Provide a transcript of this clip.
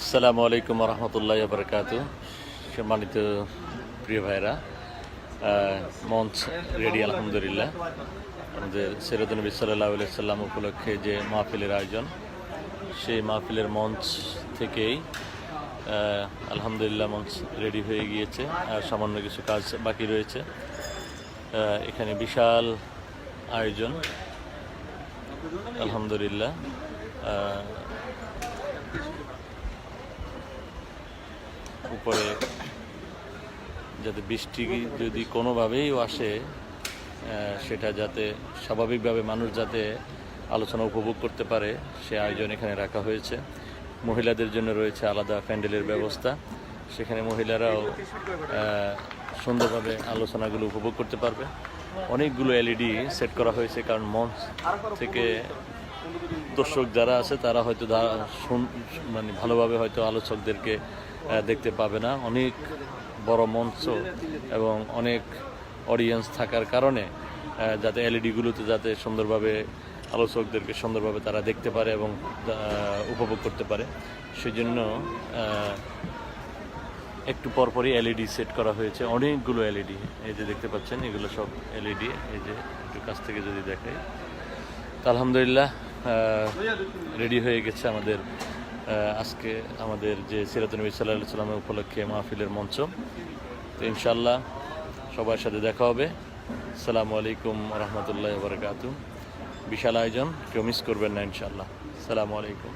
আসসালামু আলাইকুম রহমতুল্লাহ বরকাত সম্মানিত প্রিয় ভাইরা মঞ্চ রেডি, আলহামদুলিল্লাহ। আমাদের সিরাজ নবী সাল্লাহ সাল্লাম উপলক্ষে যে মাহফিলের আয়োজন, সেই মাহফিলের মঞ্চ থেকেই আলহামদুলিল্লাহ মঞ্চ রেডি হয়ে গিয়েছে, আর সামান্য কিছু কাজ বাকি রয়েছে। এখানে বিশাল আয়োজন, আলহামদুলিল্লাহ। উপরে, যাতে বৃষ্টি যদি কোনোভাবেই আসে সেটা যাতে স্বাভাবিকভাবে মানুষ যাতে আলোচনা উপভোগ করতে পারে, সে আয়োজন এখানে রাখা হয়েছে। মহিলাদের জন্য রয়েছে আলাদা প্যান্ডেলের ব্যবস্থা। সেখানে মহিলারাও সুন্দরভাবে আলোচনাগুলো উপভোগ করতে পারবে। অনেকগুলো এলইডি সেট করা হয়েছে, কারণ মঞ্চ থেকে দর্শক যারা আছে, তারা হয়তো মানে ভালোভাবে হয়তো আলোচকদেরকে দেখতে পাবে না। অনেক বড় মঞ্চ এবং অনেক অডিয়েন্স থাকার কারণে যাতে এলইডিগুলোতে যাতে সুন্দরভাবে আলোচকদেরকে সুন্দরভাবে তারা দেখতে পারে এবং উপভোগ করতে পারে। সেজন্য একটু পরপরই এলইডি সেট করা হয়েছে। অনেকগুলো এলইডি এই যে দেখতে পাচ্ছেন, এগুলো সব এলইডি এই যে একটু কাছ থেকে যদি দেখাই। আলহামদুলিল্লাহ রেডি হয়ে গেছে আমাদের আজকে আমাদের যে সিরাতুনবী সাল্লাহ সাল্লামের উপলক্ষে মাহফিলের মঞ্চ। তো ইনশাল্লাহ সবার সাথে দেখা হবে। সালামু আলাইকুম রহমতুল্লাহ বরকাত বিশাল আয়োজন, কেউ মিস করবেন না ইনশাল্লাহ সালামু আলাইকুম।